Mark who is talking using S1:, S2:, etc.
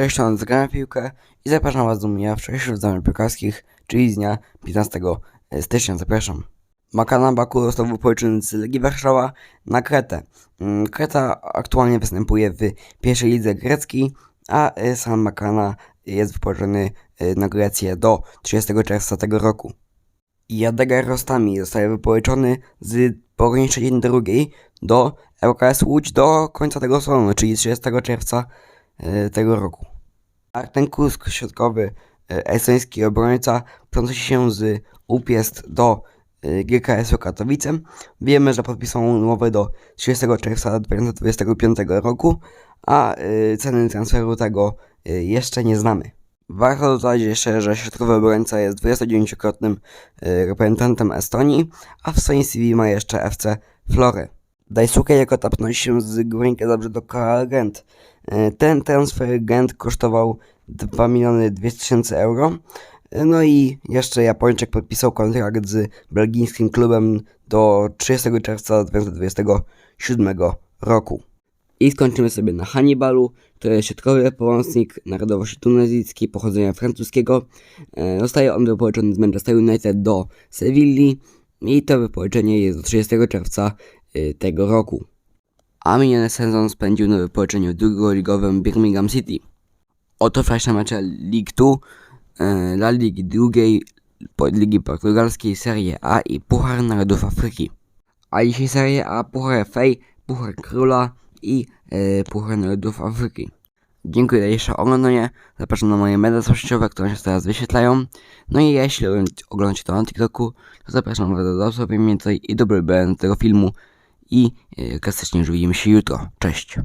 S1: Cześć, to Zagrałem w piłkę i zapraszam Was do mnie wczorajszych wydarzeń piłkarskich, czyli z dnia 15 stycznia. Zapraszam. Makana Baku został wypożyczony z Legii Warszawa na Kretę. Mm, Kreta aktualnie występuje w pierwszej lidze greckiej, a y, sam Makana jest wypożyczony y, na Grecję do 30 czerwca tego roku. Jadegar Rostami zostaje wypożyczony z pogranicznej drugiej do LKS Łódź do końca tego sezonu, czyli 30 czerwca tego roku. Arten Kusk, środkowy y, estoński obrońca, przenosi się z Upiest do y, GKS-u Katowice. Wiemy, że podpisał umowę do 30 czerwca 2025 roku, a y, ceny transferu tego jeszcze nie znamy. Warto dodać jeszcze, że środkowy obrońca jest 29-krotnym y, reprezentantem Estonii, a w swoim CV ma jeszcze FC Florę. Daisuke Jakota przenosi się z Górnika Zabrze do KL Gent. Y, Ten transfer Gent kosztował 2 miliony 200 tysięcy euro. Y, No i jeszcze Japończyk podpisał kontrakt z belgijskim klubem do 30 czerwca 2027 roku. I skończymy sobie na Hannibalu, to jest środkowy pomocnik narodowości tunezyjskiej pochodzenia francuskiego. E, Zostaje on wypożyczony z Manchester United do Sewilli i to wypożyczenie jest do 30 czerwca tego roku. A miniony sezon spędził na wypożyczeniu drugoligowym Birmingham City. Oto wczorajsze mecze League 2, e, La Ligi drugiej, Ligi Portugalskiej, Serie A i Puchar Narodów Afryki. A dzisiaj Serie A, Puchar FA, Puchar Króla i e, Puchar Narodów Afryki. Dziękuję za dzisiejsze oglądanie. Zapraszam na moje media społecznościowe, które się teraz wyświetlają. No i jeśli oglądacie to na TikToku, to zapraszam Was do więcej i będę tego filmu. I e, klasycznie widzimy się jutro. Cześć.